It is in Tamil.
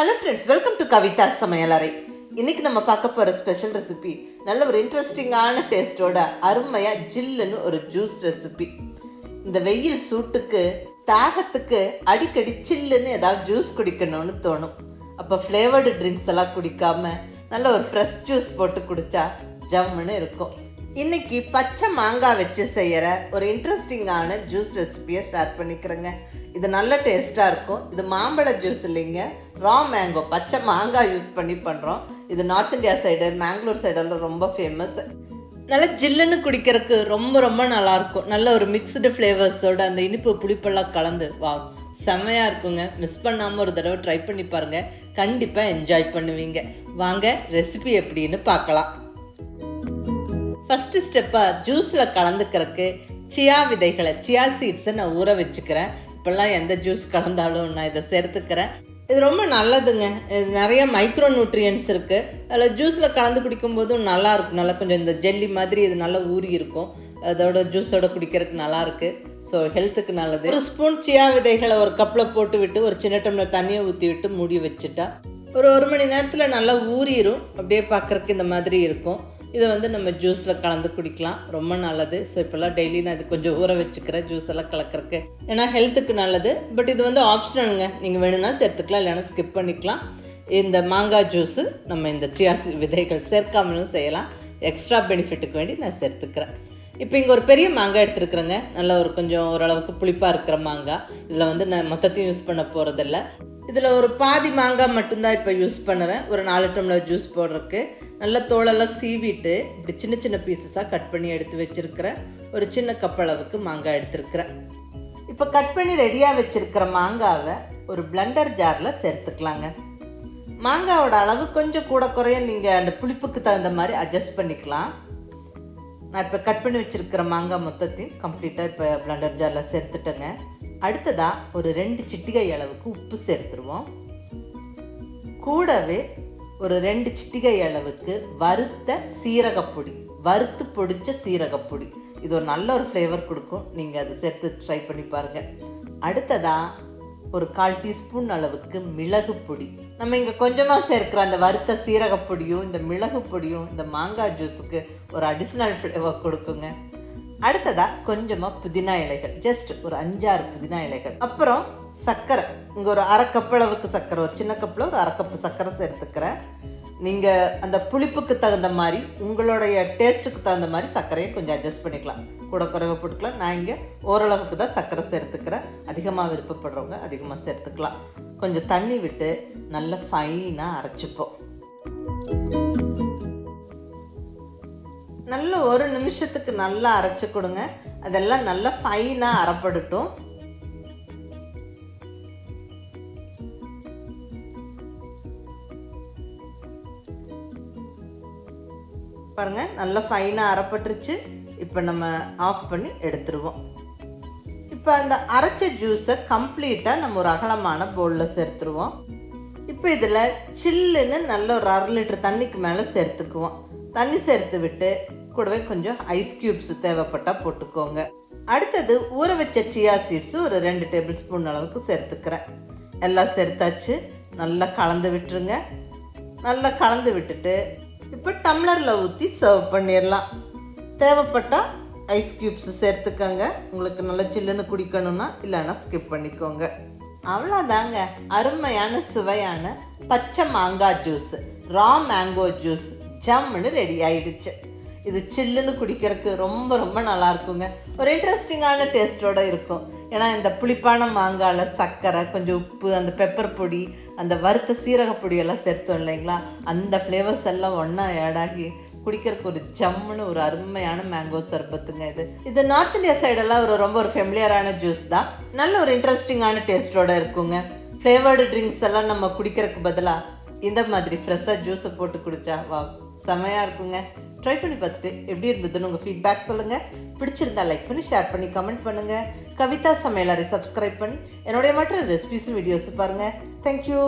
Hello friends welcome to Kavitha சமையலறை இன்றைக்கி நம்ம பார்க்க போகிற ஸ்பெஷல் ரெசிபி நல்ல ஒரு இன்ட்ரெஸ்டிங்கான டேஸ்ட்டோட அருமையாக ஜில்லுன்னு ஒரு ஜூஸ் ரெசிபி இந்த வெயில் சூட்டுக்கு தாகத்துக்கு அடிக்கடி சில்லுன்னு ஏதாவது ஜூஸ் குடிக்கணும்னு தோணும். அப்போ ஃப்ளேவர்டு ட்ரிங்க்ஸ் எல்லாம் குடிக்காம நல்ல ஒரு ஃப்ரெஷ் ஜூஸ் போட்டு குடித்தா ஜம்முன்னு இருக்கும். இன்றைக்கி பச்சை மாங்காய் வச்சு செய்கிற ஒரு இன்ட்ரெஸ்டிங்கான ஜூஸ் ரெசிபியை ஸ்டார்ட் பண்ணிக்கிறேங்க. இது நல்ல டேஸ்ட்டாக இருக்கும். இது மாம்பழ ஜூஸ் இல்லைங்க. ரா மேங்கோ பச்சை மாங்காய் யூஸ் பண்ணி பண்ணுறோம் இது நார்த் இந்தியா சைடு மேங்களூர் சைடெல்லாம் ரொம்ப ஃபேமஸ் நல்லா ஜில்லுன்னு குடிக்கிறதுக்கு ரொம்ப ரொம்ப நல்லாயிருக்கும் நல்ல ஒரு மிக்ஸ்டு ஃப்ளேவர்ஸோட அந்த இனிப்பு புளிப்பெல்லாம் கலந்து வா செம்மையாக இருக்குங்க. மிஸ் பண்ணாமல் ஒரு தடவை ட்ரை பண்ணி பாருங்கள் கண்டிப்பாக என்ஜாய் பண்ணுவீங்க. வாங்க ரெசிபி எப்படின்னு பார்க்கலாம். ஃபஸ்ட்டு ஸ்டெப்பாக ஜூஸில் கலந்துக்கிறதுக்கு சியா விதைகளை சியா சீட்ஸை நான் ஊற வச்சுக்கிறேன். இப்போல்லாம் எந்த ஜூஸ் கலந்தாலும் நான் இதை சேர்த்துக்கிறேன். இது ரொம்ப நல்லதுங்க. இது நிறைய மைக்ரோ நியூட்ரியன்ஸ் இருக்குது அதில் ஜூஸில் கலந்து குடிக்கும்போதும் நல்லாயிருக்கும் நல்லா கொஞ்சம் இந்த ஜெல்லி மாதிரி இது நல்லா ஊறி இருக்கும். அதோட ஜூஸோட குடிக்கிறதுக்கு நல்லாயிருக்கு ஸோ ஹெல்த்துக்கு நல்லது. ஒரு ஸ்பூன் சியா விதைகளை ஒரு கப்பில் போட்டு விட்டு ஒரு சின்ன டம்ளர் தண்ணியை ஊற்றி விட்டு மூடி வச்சுட்டா ஒரு ஒரு மணி நேரத்தில் நல்லா ஊறிடும் அப்படியே பார்க்குறக்கு இந்த மாதிரி இருக்கும். இதை வந்து நம்ம ஜூஸில் கலந்து குடிக்கலாம். ரொம்ப நல்லது. ஸோ இப்போல்லாம் டெய்லி நான் இது கொஞ்சம் ஊற வச்சுக்கிறேன் ஜூஸ் எல்லாம் கலக்கிறதுக்கு. ஏன்னா ஹெல்த்துக்கு நல்லது. பட் இது வந்து ஆப்ஷனலுங்க நீங்கள் வேணும்னா சேர்த்துக்கலாம் இல்லைன்னா ஸ்கிப் பண்ணிக்கலாம். இந்த மாங்காய் ஜூஸு நம்ம இந்த சியாசி விதைகள் சேர்க்காமலும் செய்யலாம். எக்ஸ்ட்ரா பெனிஃபிட்டுக்கு வேண்டி நான் சேர்த்துக்கிறேன். இப்போ இங்கே ஒரு பெரிய மாங்காய் எடுத்துருக்குறேங்க. நல்ல ஒரு கொஞ்சம் ஓரளவுக்கு புளிப்பாக இருக்கிற மாங்காய் இதில் வந்து நான் மொத்தத்தையும் யூஸ் பண்ண போகிறதில்ல இதில் ஒரு பாதி மாங்காய் மட்டும்தான் இப்போ யூஸ் பண்ணுறேன். ஒரு நாலு டம்ளர் ஜூஸ் போடுறதுக்கு. நல்ல தோலெல்லாம் சீவிட்டு இப்படி சின்ன சின்ன பீசஸாக கட் பண்ணி எடுத்து வச்சுருக்கிறேன் ஒரு சின்ன கப் அளவுக்கு மாங்காய் எடுத்துருக்கிறேன். இப்போ கட் பண்ணி ரெடியாக வச்சுருக்கிற மாங்காவை ஒரு பிளண்டர் ஜாரில் சேர்த்துக்கலாங்க. மாங்காவோட அளவு கொஞ்சம் கூட குறைய நீங்கள் அந்த புளிப்புக்கு தகுந்த மாதிரி அட்ஜஸ்ட் பண்ணிக்கலாம். நான் இப்போ கட் பண்ணி வச்சுருக்கிற மாங்காய் மொத்தத்தையும் கம்ப்ளீட்டாக இப்போ பிளண்டர் ஜாரில் சேர்த்துட்டேங்க. அடுத்ததாக ஒரு ரெண்டு சிட்டிகை அளவுக்கு உப்பு சேர்த்துருவோம். கூடவே ஒரு ரெண்டு சிட்டிகை அளவுக்கு வறுத்த சீரகப்பொடி வறுத்து பொடித்த சீரகப்பொடி இது ஒரு நல்ல ஒரு ஃப்ளேவர் கொடுக்கும். நீங்கள் அதை சேர்த்து ட்ரை பண்ணி பாருங்கள் அடுத்ததாக ஒரு கால் டீஸ்பூன் அளவுக்கு மிளகு பொடி. நம்ம இங்கே கொஞ்சமாக சேர்க்குற அந்த வறுத்த சீரகப்பொடியும் இந்த மிளகு பொடியும் இந்த மாங்காய் ஜூஸுக்கு ஒரு அடிஷ்னல் ஃப்ளேவர் கொடுக்குங்க. அடுத்ததாக கொஞ்சமாக புதினா இலைகள். ஜஸ்ட் ஒரு அஞ்சாறு புதினா இலைகள். அப்புறம் சர்க்கரை. இங்கே ஒரு அரை கப் அளவுக்கு சர்க்கரை ஒரு சின்ன கப்பில் ஒரு அரை கப்பு சர்க்கரை சேர்த்துக்கிறேன் நீங்கள் அந்த புளிப்புக்கு தகுந்த மாதிரி உங்களுடைய டேஸ்ட்டுக்கு தகுந்த மாதிரி சர்க்கரையை கொஞ்சம் அட்ஜஸ்ட் பண்ணிக்கலாம். கூட குறைவாக போட்டுக்கலாம். நான் இங்கே ஓரளவுக்கு தான் சர்க்கரை சேர்த்துக்கிறேன். அதிகமாக விருப்பப்படுறவங்க அதிகமாக சேர்த்துக்கலாம். கொஞ்சம் தண்ணி விட்டு நல்லா ஃபைனாக அரைச்சிப்போம். நல்ல ஒரு நிமிஷத்துக்கு நல்லா அரைச்சி கொடுங்க. அதெல்லாம் நல்லா ஃபைனாக அரைப்படட்டும். பாருங்கள் நல்லா ஃபைனாக அரைப்பட்டுருச்சு. இப்போ நம்ம ஆஃப் பண்ணி எடுத்துருவோம். இப்போ அந்த அரைச்ச ஜூஸை கம்ப்ளீட்டாக நம்ம ஒரு அகலமான பவுலில் சேர்த்துருவோம். இப்போ இதில் சில்லுன்னு நல்ல ஒரு அரை லிட்டர் தண்ணிக்கு மேலே சேர்த்துக்குவோம். தண்ணி சேர்த்து விட்டு கூடவே கொஞ்சம் ஐஸ் க்யூப்ஸ் தேவைப்பட்டால் போட்டுக்கோங்க. அடுத்தது ஊற வச்ச சியா சீட்ஸு ஒரு ரெண்டு டேபிள் ஸ்பூன் அளவுக்கு சேர்த்துக்கிறேன். எல்லாம் சேர்த்தாச்சு. நல்லா கலந்து விட்டுருங்க. நல்லா கலந்து விட்டுட்டு இப்போ டம்ளரில் ஊற்றி சர்வ் பண்ணிடலாம். தேவைப்பட்டால் ஐஸ் க்யூப்ஸ் சேர்த்துக்கோங்க. உங்களுக்கு நல்லா சில்லுன்னு குடிக்கணும்னா இல்லைன்னா ஸ்கிப் பண்ணிக்கோங்க. அவ்வளோதாங்க அருமையான சுவையான பச்சை மாங்காய் ஜூஸ் ரா மேங்கோ ஜூஸ் ஜம்முன்னு ரெடி ஆயிடுச்சு. இது சில்லுன்னு குடிக்கிறதுக்கு ரொம்ப ரொம்ப நல்லாயிருக்குங்க. ஒரு இன்ட்ரெஸ்டிங்கான டேஸ்ட்டோடு இருக்கும். ஏன்னா இந்த புளிப்பான மாங்காயில் சர்க்கரை கொஞ்சம் உப்பு அந்த பெப்பர் பொடி அந்த வறுத்த சீரக பொடியெல்லாம் சேர்த்தோம் இல்லைங்களா? அந்த ஃப்ளேவர்ஸ் எல்லாம் ஒன்றா ஆடாகி குடிக்கிறதுக்கு ஒரு ஜம்முன்னு ஒரு அருமையான மேங்கோ சர்பத்துங்க இது. இது நார்த் இந்தியா சைடெல்லாம் ஒரு ரொம்ப ஒரு ஃபெமிலியரான ஜூஸ் தான். நல்ல ஒரு இன்ட்ரெஸ்டிங்கான டேஸ்ட்டோடு இருக்குங்க. ஃப்ளேவர்டு ட்ரிங்க்ஸ் எல்லாம் நம்ம குடிக்கிறதுக்கு பதிலாக இந்த மாதிரி ஃப்ரெஷ்ஷாக ஜூஸை போட்டு குடித்தா வா செமையாக இருக்குங்க. ட்ரை பண்ணி பார்த்துட்டு எப்படி இருந்ததுன்னு உங்கள் ஃபீட்பேக் சொல்லுங்கள் பிடிச்சிருந்தா லைக் பண்ணி ஷேர் பண்ணி கமெண்ட் பண்ணுங்கள் கவிதா சமையலரை சப்ஸ்கிரைப் பண்ணி என்னுடைய மற்ற ரெசிபிஸும் வீடியோஸும் பாருங்கள் தேங்க்யூ